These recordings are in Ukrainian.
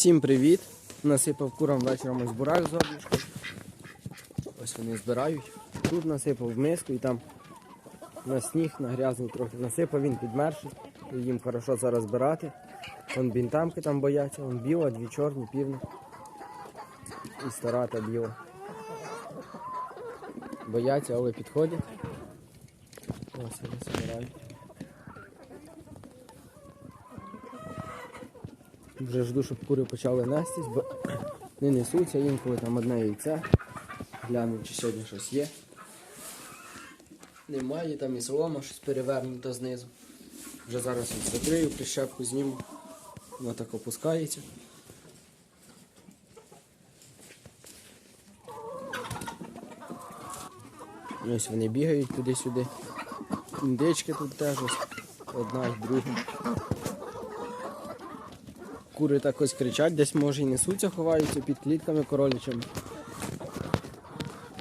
Всім привіт! Насипав курам вечором ось бурак з облішку. Ось вони збирають. Тут насипав в миску і там на сніг, на грязний трохи насипав, він підмерший. Їм хорошо зараз збирати. Вон бінтамки там бояться, вон біла, дві чорні, півні. І стара та біла. Бояться, але підходять. Ось вони збирають. Вже жду, щоб кури почали нестись, бо не несуться, інколи там одне яйце. Гляну, чи сьогодні щось є. Немає, там і солома щось перевернуто знизу. Вже зараз закрию, прищепку зніму. Воно так опускається. Ось вони бігають туди-сюди. Індички тут теж ось. Одна і друга. Кури так ось кричать, десь може і несуться, ховаються під клітками королячими.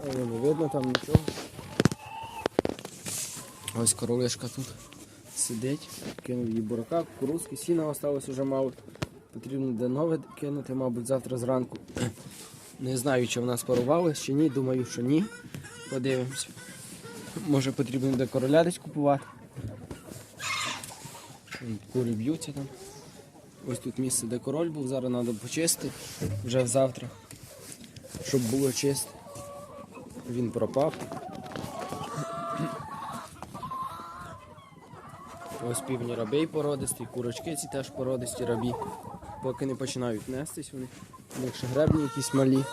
Але не видно там нічого. Ось королишка тут сидить, кинув їй бурака, кукурузки, сіна осталось уже мало. Потрібно де нове кинути, мабуть, завтра зранку. Не знаю, чи вона спарувалась, чи ні, думаю, що ні. Подивимось. Може потрібно де короля десь купувати. Курі б'ються там. Ось тут місце, де король був, зараз треба почистити вже завтра, щоб було чисто. Він пропав. Ось півні рабей породисті, курочки ці теж породисті рабі. Поки не починають нестись вони. Ще гребні якісь малі.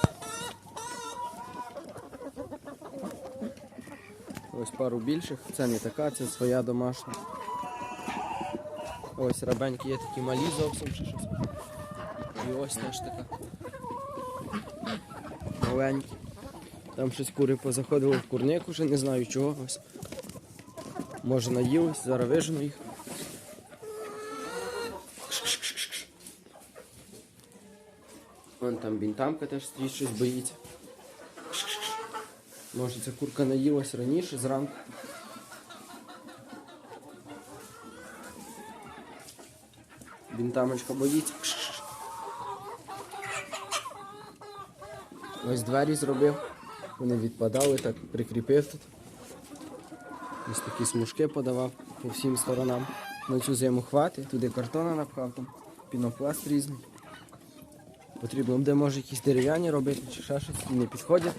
Ось пару більших. Це не така, це своя домашня. Ось рабенькі є такі малі зовсім чи щось. І ось теж така. Маленькі. Там щось кури позаходили в курник уже, не знаю чого. Ось. Може наїлись, зараз вижену їх. Вон там бінтамка теж стоїть, щось боїться. Може ця курка наїлась раніше, зранку. Бінтамочка боїться. Ось двері зробив. Вони відпадали, так прикріпив тут. Ось такі смужки подавав по всім сторонам. На цю зиму хватить, туди картона напхав, там пінопласт різний. Потрібно буде може якісь дерев'яні робити чи ще щось. Не підходять.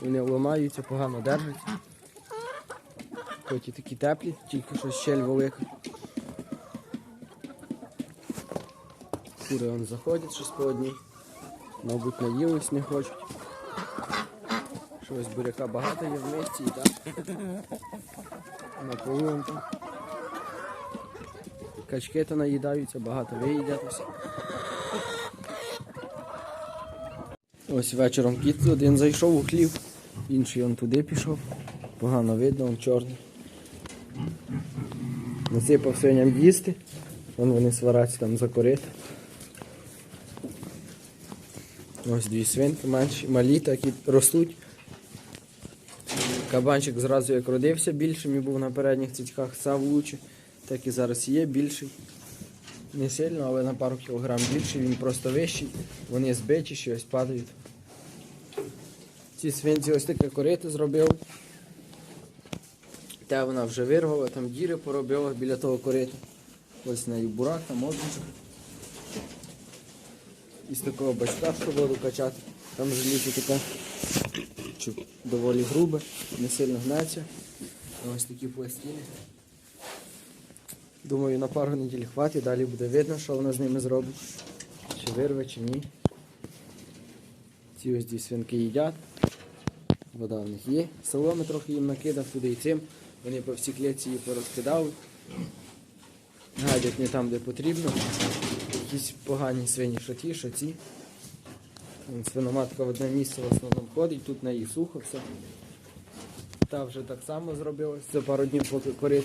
Вони ламаються, погано держаться. Хоч і такі теплі, тільки що щель велика. Кури он заходять щось по одній. Мабуть, наїлись не хочуть. Щось буряка багато є в місті і так. На полу. Качки то наїдаються, багато виїдять ось. Вечором кіт один зайшов у хлів, інший он туди пішов. Погано видно, он чорний. Насипав свиням їсти. Вон вони свараться там за. Ось дві свинки менші, малі, так і ростуть. Кабанчик зразу як родився більшим і був на передніх цицьках, став лучше, так і зараз є більший. Не сильно, але на пару кілограм більший, він просто вищий, вони збитіші, ось падають. Ці свинці ось таке корито зробив. Те вона вже вирвала, там діри поробила біля того корита. Ось неї бурак, там одничка. Із такого бачка, щоб воду качати. Там желізо таке доволі грубе, не сильно гнеться. Ось такі пластини. Думаю, на пару неділь хватить, далі буде видно, що вона з ними зробить. Чи вирве, чи ні. Ці ось ці свинки їдять. Вода в них є. Соломи трохи їм накидав туди і цим. Вони по всій клітці її порозкидали. Гадять не там, де потрібно. Якісь погані свині, що ті, що ці. Свиноматка в одне місце в основному ходить, тут на її сухо все. Та вже так само зробилось. Це пару днів поки корит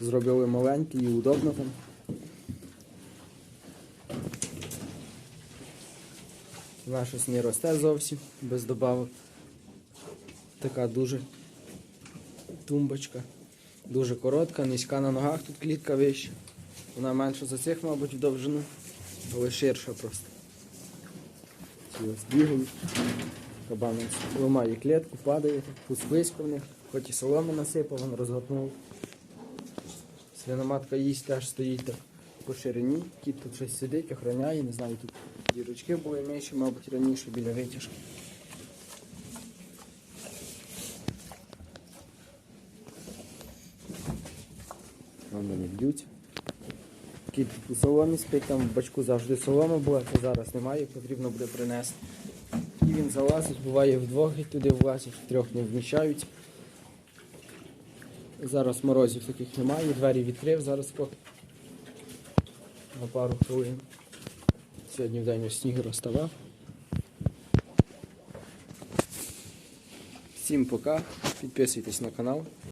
зробили маленький і удобно там. Вона щось не росте зовсім, без добавок. Така дуже тумбочка. Дуже коротка, низька на ногах, тут клітка вища. Вона менша за цих, мабуть, в довжину, але ширша просто. Ці ось бігають. Кабан ламає клітку, падає, тут слизько в них, хоч і соломи насипав, він розготнув. Свиноматка їсть теж стоїть так по ширині. Кіт тут щось сидить, охороняє, не знаю, тут дірочки були менші, мабуть, раніше біля витяжки. Вон вони б'ють. Кіт у соломі спить, там в бачку завжди солома була, це зараз немає, потрібно буде принести. І він залазить, буває вдвох і туди влазить, втрьох не вміщають. Зараз морозів таких немає, двері відкрив, зараз поки на пару хвилин. Сьогодні в день сніг розставав. Всім пока, підписуйтесь на канал.